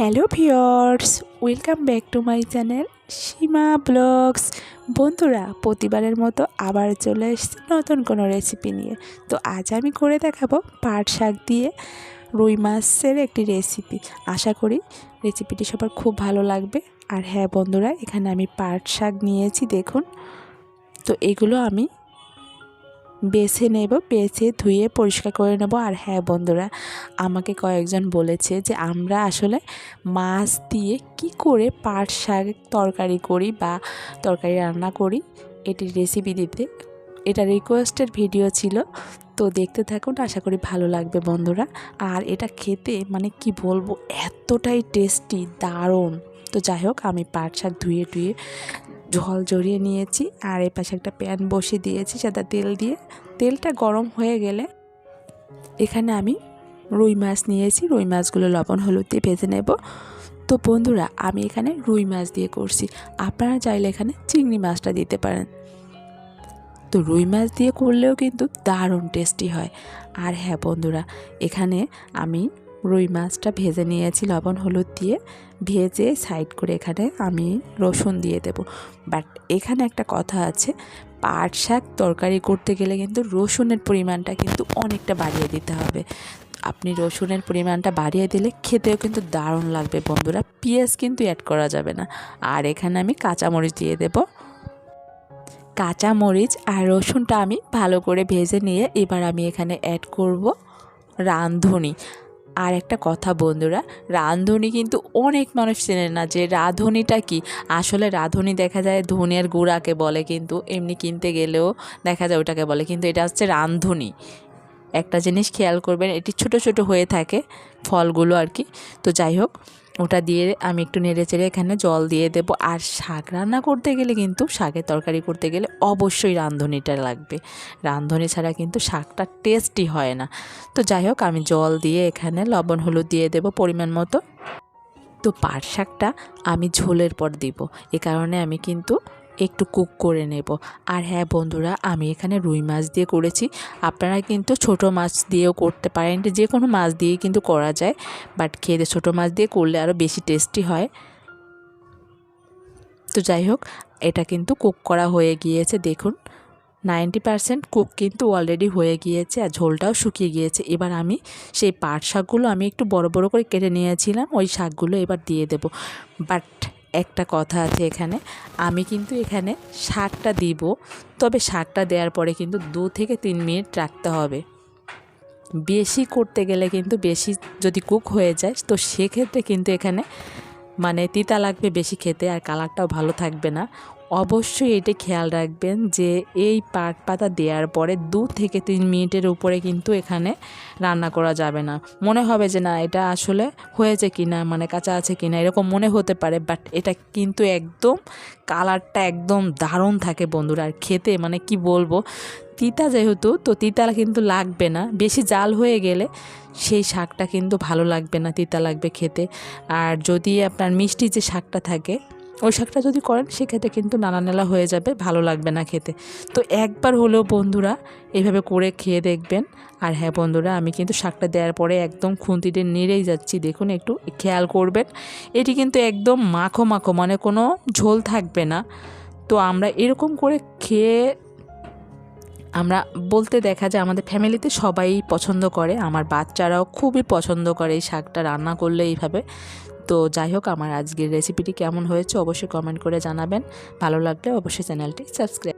Hello viewers welcome back to my channel Seema vlogs. বন্ধুরা, প্রতিবারের মতো আবার চলে এসেছি নতুন কোনো রেসিপি নিয়ে। তো আজ আমি করে দেখাবো পাট শাক দিয়ে রুই মাছের একটি রেসিপি আশা করি রেসিপিটি সবার খুব ভালো লাগবে। আর হ্যাঁ বন্ধুরা, এখানে আমি পাট শাক নিয়েছি, দেখুন। তো এগুলো আমি বেছে নেব, বেছে ধুয়ে পরিষ্কার করে নেব। আর হ্যাঁ বন্ধুরা, আমাকে কয়েকজন বলেছে যে আমরা আসলে মাছ দিয়ে কি করে পাট শাক তরকারি করি বা তরকারি রান্না করি এটির রেসিপি দিতে। এটা রিকোয়েস্টের ভিডিও ছিল, তো দেখতে থাকুন, আশা করি ভালো লাগবে বন্ধুরা। আর এটা খেতে মানে কি বলব, এতটাই টেস্টি দারুণ। তো যাই হোক, আমি পাট শাক ধুয়ে টুয়ে জল জড়িয়ে নিয়েছি আর এ পাশে একটা প্যান বসিয়ে দিয়েছি সাদা তেল দিয়ে। তেলটা গরম হয়ে গেলে এখানে আমি রুই মাছ নিয়েছি। রুই মাছগুলো লবণ, হলুদ দিয়ে ভেজে নেব। তো বন্ধুরা, আমি এখানে রুই মাছ দিয়ে করছি। আপনারা চাইলে এখানে চিংড়ি মাছটা দিতে পারেন। তো রুই মাছ দিয়ে করলেও কিন্তু দারুণ টেস্টি হয়। আর হ্যাঁ বন্ধুরা, এখানে আমি রুই মাছটা ভেজে নিয়েছি লবণ, হলুদ দিয়ে। ভেজে সাইড করে এখানে আমি রসুন দিয়ে দেব। বাট এখানে একটা কথা আছে, পাট শাক তরকারি করতে গেলে কিন্তু রসুনের পরিমাণটা কিন্তু অনেকটা বাড়িয়ে দিতে হবে। আপনি রসুনের পরিমাণটা বাড়িয়ে দিলে খেতেও কিন্তু দারুণ লাগবে বন্ধুরা, পেঁয়াজ কিন্তু অ্যাড করা যাবে না। আর এখানে আমি কাঁচামরিচ দিয়ে দেব। কাঁচামরিচ আর রসুনটা আমি ভালো করে ভেজে নিয়ে এবার আমি এখানে অ্যাড করব রাঁধুনি। আর একটা কথা বন্ধুরা, রাঁধুনি কিন্তু অনেক মানুষ চেনে না যে রাঁধুনিটা কি। আসলে রাঁধুনি দেখা যায় ধনিয়ার গুঁড়াকে বলে কিন্তু, এমনি কিনতে গেলেও দেখা যায় ওটাকে বলে। কিন্তু এটা হচ্ছে রাঁধুনি। একটা জিনিস খেয়াল করবেন, এটি ছোট ছোট হয়ে থাকে ফলগুলো আর কি। তো যাই হোক ওটা দিয়ে আমি একটু নেড়ে চেড়ে এখানে জল দিয়ে দেব। আর শাক রান্না করতে গেলে কিন্তু শাকের তরকারি করতে গেলে অবশ্যই রাঁধুনিটা লাগবে। রাঁধুনি ছাড়া কিন্তু শাকটা টেস্টি হয় না। তো যাই হোক, আমি জল দিয়ে এখানে লবণ, হলুদ দিয়ে দেব পরিমাণ মতো। তো পাট শাকটা আমি ঝোলের পর দিব। এ কারণে আমি কিন্তু একটু কুক করে নেব। আর হ্যাঁ বন্ধুরা, আমি এখানে রুই মাছ দিয়ে করেছি। আপনারা কিন্তু ছোট মাছ দিয়েও করতে পারেন, যে কোনো মাছ দিয়েই কিন্তু করা যায়। বাট খেতে ছোট মাছ দিয়ে করলে আরও বেশি টেস্টি হয়। তো যাই হোক, এটা কিন্তু কুক করা হয়ে গিয়েছে, দেখুন। নাইনটি পারসেন্ট কুক কিন্তু অলরেডি হয়ে গিয়েছে আর ঝোলটাও শুকিয়ে গিয়েছে। এবার আমি সেই পাট শাকগুলো আমি একটু বড় বড় করে কেটে নিয়েছিলাম, ওই শাকগুলো এবার দিয়ে দেব। বাট একটা কথা আছে এখানে, আমি কিন্তু এখানে সারটা দিব, তবে সারটা দেওয়ার পরে কিন্তু দু থেকে তিন মিনিট রাখতে হবে। বেশি করতে গেলে কিন্তু বেশি যদি কুক হয়ে যায়, তো সেক্ষেত্রে কিন্তু এখানে মানে তিতা লাগবে বেশি খেতে আর কালারটাও ভালো থাকবে না। অবশ্যই এটা খেয়াল রাখবেন যে এই পাট পাতা দেওয়ার পরে দু থেকে তিন মিনিটের উপরে কিন্তু এখানে রান্না করা যাবে না। মনে হবে যে না, এটা আসলে হয়েছে কি না মানে কাঁচা আছে কি না এরকম মনে হতে পারে বাট এটা কিন্তু একদম কালারটা একদম দারুণ থাকে বন্ধুরা, আর খেতে মানে কি বলব, তিতা যেহেতু, তো তিতা কিন্তু লাগবে না। বেশি জাল হয়ে গেলে সেই শাকটা কিন্তু ভালো লাগবে না, তিতা লাগবে খেতে। আর যদি আপনার মিষ্টি যে শাকটা থাকে ওই শাকটা যদি করেন, সেক্ষেত্রে কিন্তু নানা নালা হয়ে যাবে, ভালো লাগবে না খেতে। তো একবার হলেও বন্ধুরা এইভাবে করে খেয়ে দেখবেন। আর হ্যাঁ বন্ধুরা, আমি কিন্তু শাকটা দেওয়ার পরে একদম খুন্তিতে নেড়েই যাচ্ছি। দেখুন, একটু খেয়াল করবেন। এটি কিন্তু একদম মাখো মাখো মানে কোনো ঝোল থাকবে না। তো আমরা এরকম করে খেয়ে, আমরা বলতে দেখা যায়, আমাদের ফ্যামিলিতে সবাই পছন্দ করে। আমার বাচ্চারাও খুবই পছন্দ করে এই শাকটা রান্না করলে এইভাবে। তো যাই হোক, আমার আজকের রেসিপিটি কেমন হয়েছে অবশ্যই কমেন্ট করে জানাবেন। ভালো লাগলে অবশ্যই চ্যানেলটি সাবস্ক্রাইব